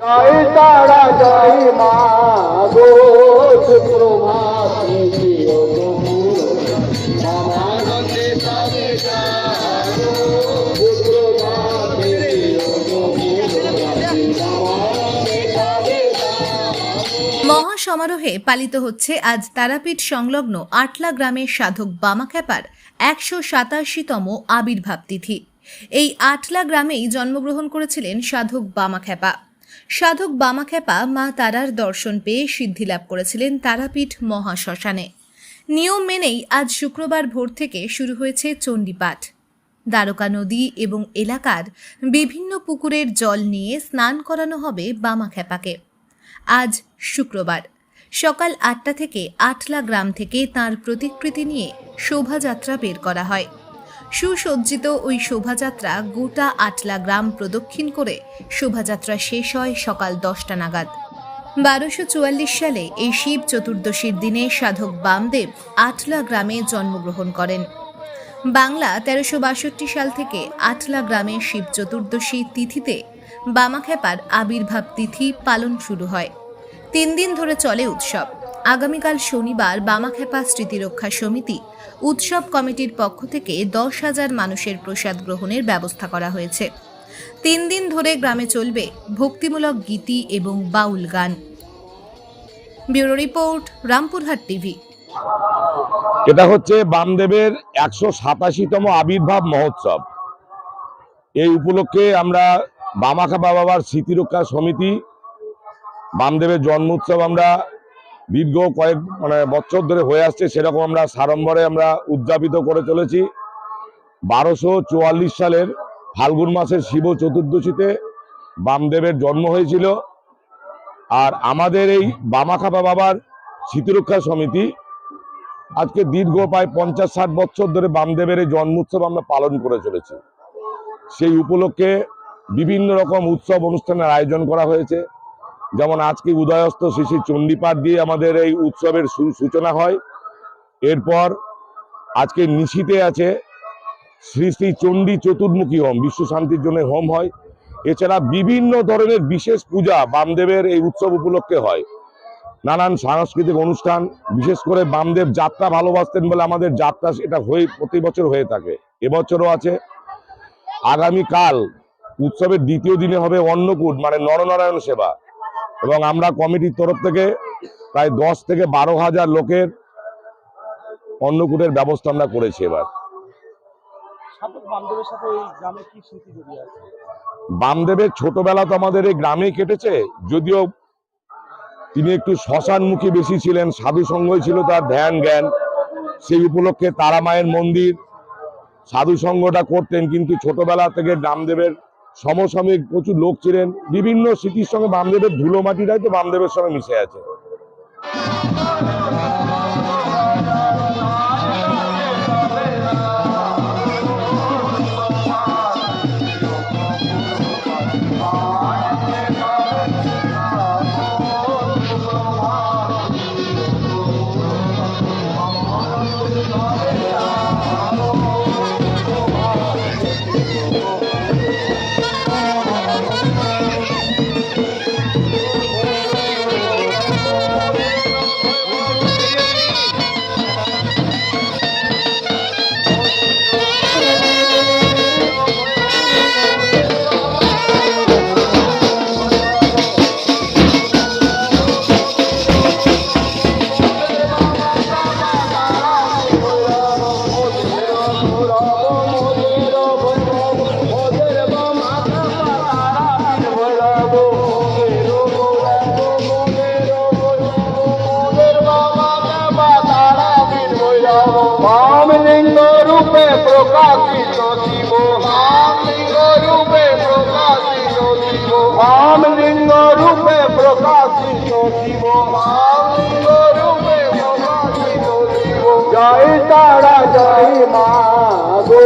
জয় তারা জয় মা গো সুপ্রভাতে দিও গো মামানন্দে তবে জাগো সুপ্রভাতে দিও গো মামানন্দে তবে মহা সমারোহে পালিত হচ্ছে আজ তারাপীঠ সংলগ্ন আটলা গ্রামের সাধক বামাখ্যাপার একশো সাতাশিতম আবির্ভাব তিথি। এই আটলা গ্রামেই জন্মগ্রহণ করেছিলেন সাধক বামাখ্যাপা সাধক বামাখ্যাপা মা তারার দর্শন পেয়ে সিদ্ধি লাভ করেছিলেন তারাপীঠ মহাশ্মশানে। নিয়ম মেনেই আজ শুক্রবার ভোর থেকে শুরু হয়েছে চণ্ডীপাঠ। দ্বারকা নদী এবং এলাকার বিভিন্ন পুকুরের জল নিয়ে স্নান করানো হবে বামাখ্যাপাকে। আজ শুক্রবার। সকাল আটটা থেকে আটলা গ্রাম থেকে তার প্রতিকৃতি নিয়ে শোভাযাত্রা বের করা হয়। সুসজ্জিত ওই শোভাযাত্রা গোটা আটলা গ্রাম প্রদক্ষিণ করে শোভাযাত্রা শেষ হয় সকাল দশটা নাগাদ। বারোশো চুয়াল্লিশ সালে এই শিব চতুর্দশীর দিনে সাধক বামদেব আটলা গ্রামে জন্মগ্রহণ করেন। বাংলা তেরোশো বাষট্টি সাল থেকে আটলা গ্রামে শিব চতুর্দশী তিথিতে বামাখ্যাপার আবির্ভাব তিথি পালন শুরু হয়। তিন দিন ধরে চলে উৎসব। আগামীকাল শনিবার বামাখ্যাপা স্মৃতিরক্ষা সমিতি উৎসব কমিটির পক্ষ থেকে দশ হাজার মানুষের প্রসাদ গ্রহণের ব্যবস্থা করা হয়েছে। তিন দিন ধরে গ্রামে চলবে ভক্তিমূলক গীতি এবং বাউল গান। Bureau report, Rampurhat TV. এটা হচ্ছে বামদেবের একশো সাতাশিতম আবির্ভাব মহোৎসব। এই উপলক্ষে আমরা বামাখা বাবার স্মৃতিরক্ষা সমিতি, বামদেবের জন্ম উৎসব আমরা দীর্ঘ কয়েক মানে বছর ধরে হয়ে আসছে, সেরকম আমরা সাড়ম্বরে আমরা উদযাপিত করে চলেছি। বারোশো চুয়াল্লিশ সালের ফাল্গুন মাসের শিব চতুর্দশীতে বামদেবের জন্ম হয়েছিল। আর আমাদের এই বামাখাপা বাবার স্মৃতিরক্ষা সমিতি আজকে দীর্ঘ প্রায় পঞ্চাশ ষাট বছর ধরে বামদেবের এই জন্মোৎসব আমরা পালন করে চলেছি। সেই উপলক্ষে বিভিন্ন রকম উৎসব অনুষ্ঠানের আয়োজন করা হয়েছে। যেমন আজকে উদয়স্ত শিশি চণ্ডীপাঠ দিয়ে আমাদের এই উৎসবের সূচনা হয়। এরপর আজকে নিশিতে আছে শ্রী শ্রী চণ্ডী চতুর্মুখী হোম, বিশ্ব শান্তির জন্য হোম হয়। এছাড়া বিভিন্ন ধরনের বিশেষ পূজা বামদেবের এই উৎসব উপলক্ষে হয়। নানান সাংস্কৃতিক অনুষ্ঠান, বিশেষ করে বামদেব যাত্রা ভালোবাসতেন বলে আমাদের যাত্রা এটা হয়ে প্রতি বছর হয়ে থাকে। এবছরও আছে। আগামীকাল উৎসবের দ্বিতীয় দিনে হবে অন্নকূট মানে নরনারায়ণ সেবা। এবং আমরা কমিটির তরফ থেকে প্রায় দশ থেকে বারো হাজার লোকের অন্নকূটের ব্যবস্থা আমরা করেছি এবার। গ্রামে বামদেবের ছোটবেলা তো আমাদের এই গ্রামেই কেটেছে যদিও তিনি একটু শ্মশানমুখী বেশি ছিলেন সাধু সঙ্গই ছিল তার ধ্যান জ্ঞান। সেই উপলক্ষে তারা মায়ের মন্দির সাধু সঙ্গটা করতেন কিন্তু ছোটবেলা থেকে বামদেবের সমসাময়িক প্রচুর লোক ছিলেন। বিভিন্ন স্মৃতির সঙ্গে বামদেবের ধুলো মাটিটাই তো বামদেবের সঙ্গে মিশে আছে। প্রকাশিত শিব বামলিঙ্গ রূপে প্রকাশিত শিব বামলিঙ্গ রূপে প্রকাশিত শিব বামলিঙ্গ রূপে প্রকাশিত শিব জয় তারা জয় মা গো